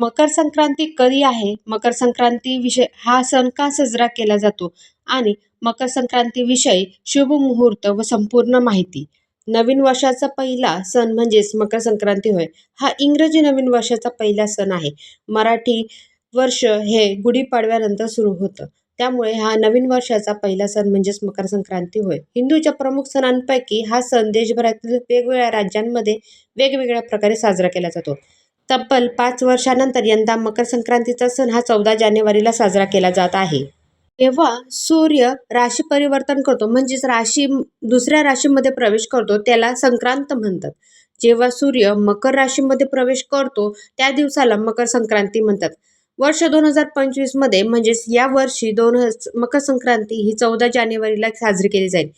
मकर संक्रांती कधी आहे? मकर संक्रांती विषय हा सण का साजरा केला जातो? आणि मकर संक्रांतीविषयी शुभ मुहूर्त व संपूर्ण माहिती. नवीन वर्षाचा पहिला सण म्हणजेच मकर संक्रांती होय. हा इंग्रजी नवीन वर्षाचा पहिला सण आहे. मराठी वर्ष हे गुढीपाडव्यानंतर सुरू होतं. त्यामुळे हा नवीन वर्षाचा पहिला सण म्हणजेच मकर संक्रांती होय. हिंदूच्या प्रमुख सणांपैकी हा सण देशभरातील वेगवेगळ्या राज्यांमध्ये वेगवेगळ्या प्रकारे साजरा केला जातो. तब्बल पाच वर्षानंतर यंदा मकर संक्रांतीचा सण हा चौदा जानेवारीला साजरा केला जात आहे. जेव्हा सूर्य राशी परिवर्तन करतो म्हणजेच राशी दुसऱ्या राशीमध्ये प्रवेश करतो त्याला संक्रांत म्हणतात. जेव्हा सूर्य मकर राशीमध्ये प्रवेश करतो त्या दिवसाला मकर संक्रांती म्हणतात. वर्ष दोन हजार पंचवीसमध्ये म्हणजेच या वर्षी दोन मकर संक्रांती ही चौदा जानेवारीला साजरी केली जाईल.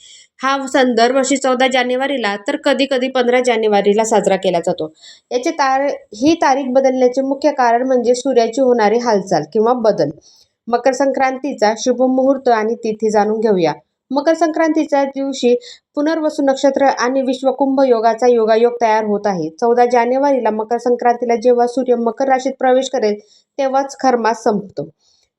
हा सण दरवर्षी चौदा जानेवारीला तर कधी कधी पंधरा जानेवारीला साजरा केला जातो. याचे तार ही तारीख बदलण्याचे मुख्य कारण म्हणजे सूर्याची होणारी हालचाल किंवा बदल. मकर संक्रांतीचा शुभ मुहूर्त आणि तिथी जाणून घेऊया. मकर संक्रांतीच्या दिवशी पुनर्वसू नक्षत्र आणि विश्वकुंभ योगाचा योगायोग तयार होत आहे. चौदा जानेवारीला मकर संक्रांतीला जेव्हा सूर्य मकर राशीत प्रवेश करेल तेव्हाच खरमास संपतो.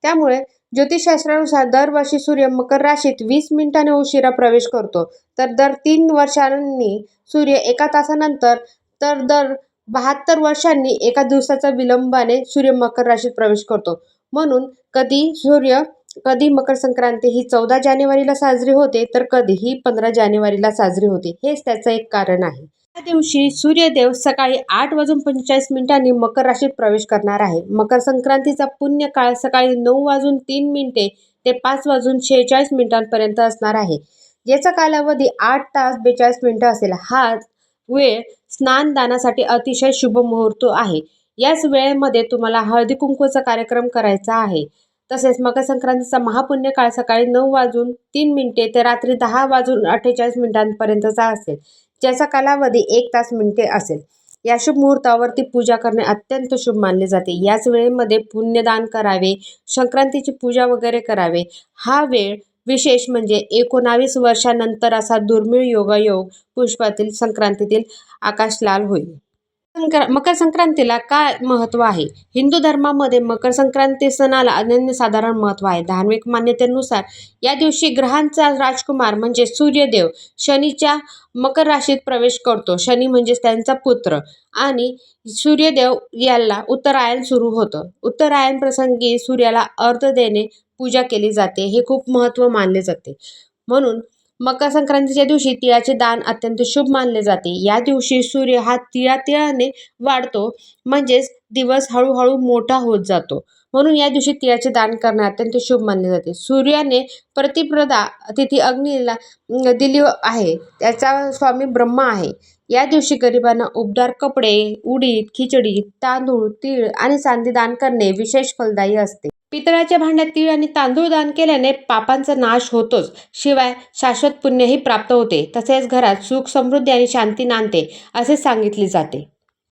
त्यामुळे ज्योतिषशास्त्रानुसार दरवर्षी सूर्य मकर राशीत वीस मिनिटांनी उशिरा प्रवेश करतो. तर दर तीन वर्षांनी सूर्य एका तासानंतर तर दर बहात्तर वर्षांनी एका दिवसाचा विलंबाने सूर्य मकर राशीत प्रवेश करतो. म्हणून कधी सूर्य कधी मकर संक्रांती ही चौदा जानेवारीला साजरी होते तर कधीही पंधरा जानेवारीला साजरी होते. हेच त्याचं एक कारण आहे. या दिवशी सूर्यदेव सकाळी आठ वाजून पंचेचाळीस मिनिटांनी मकर राशीत प्रवेश करणार आहे. मकर संक्रांतीचा पुण्य काळ सकाळी नऊ वाजून तीन मिनिटे ते पाच वाजून शेहेचाळीस मिनिटांपर्यंत असणार आहे. याचा कालावधी आठ तास बेचाळीस मिनिटं असेल. हा वेळ स्नानदानासाठी अतिशय शुभ मुहूर्त आहे. याच वेळेमध्ये तुम्हाला हळदी कुंकूचा कार्यक्रम करायचा आहे. तसेच मकर संक्रांतीचा महापुण्य काळ सकाळी नऊ वाजून तीन मिनिटे ते रात्री दहा वाजून अठ्ठेचाळीस मिनिटांपर्यंतचा असेल. ज्याचा कालावधी एक तास मिनिटे असेल. या शुभ मुहूर्तावरती पूजा करणे अत्यंत शुभ मानले जाते. याच वेळेमध्ये पुण्यदान करावे संक्रांतीची पूजा वगैरे करावे. हा वेळ विशेष म्हणजे एकोणावीस वर्षानंतर असा दुर्मिळ योगायोग पुष्पातील संक्रांतीतील आकाश लाल होईल. संक्रा मकर संक्रांतीला काय महत्त्व आहे? हिंदू धर्मामध्ये मकर संक्रांती सणाला अनन्यसाधारण महत्त्व आहे. धार्मिक मान्यतेनुसार या दिवशी ग्रहांचा राजकुमार म्हणजे सूर्यदेव शनीच्या मकर राशीत प्रवेश करतो. शनी म्हणजेच त्यांचा पुत्र आणि सूर्यदेव याला उत्तरायण सुरू होतं. उत्तरायण प्रसंगी सूर्याला अर्ध देणे पूजा केली जाते. हे खूप महत्त्व मानले जाते. म्हणून मकर संक्रांतीच्या दिवशी तिळाचे दान अत्यंत शुभ मानले जाते. या दिवशी सूर्य हा तिळा तिळाने वाढतो म्हणजेच दिवस हळूहळू मोठा होत जातो. म्हणून या दिवशी तिळाचे दान करणे अत्यंत शुभ मानले जाते. सूर्याने प्रतिप्रदा तिथी अग्नीला दिली आहे. त्याचा स्वामी ब्रह्मा आहे. या दिवशी गरिबांना उबदार कपडे उडीद खिचडी तांदूळ तीळ आणि चांदी दान करणे विशेष फलदायी असते. पितळाच्या भांड्यात तीळ आणि तांदूळ दान केल्याने पापांचा नाश होतोच. शिवाय शाश्वत पुण्यही प्राप्त होते. तसेच घरात सुख समृद्धी आणि शांती नांदते असे सांगितले जाते.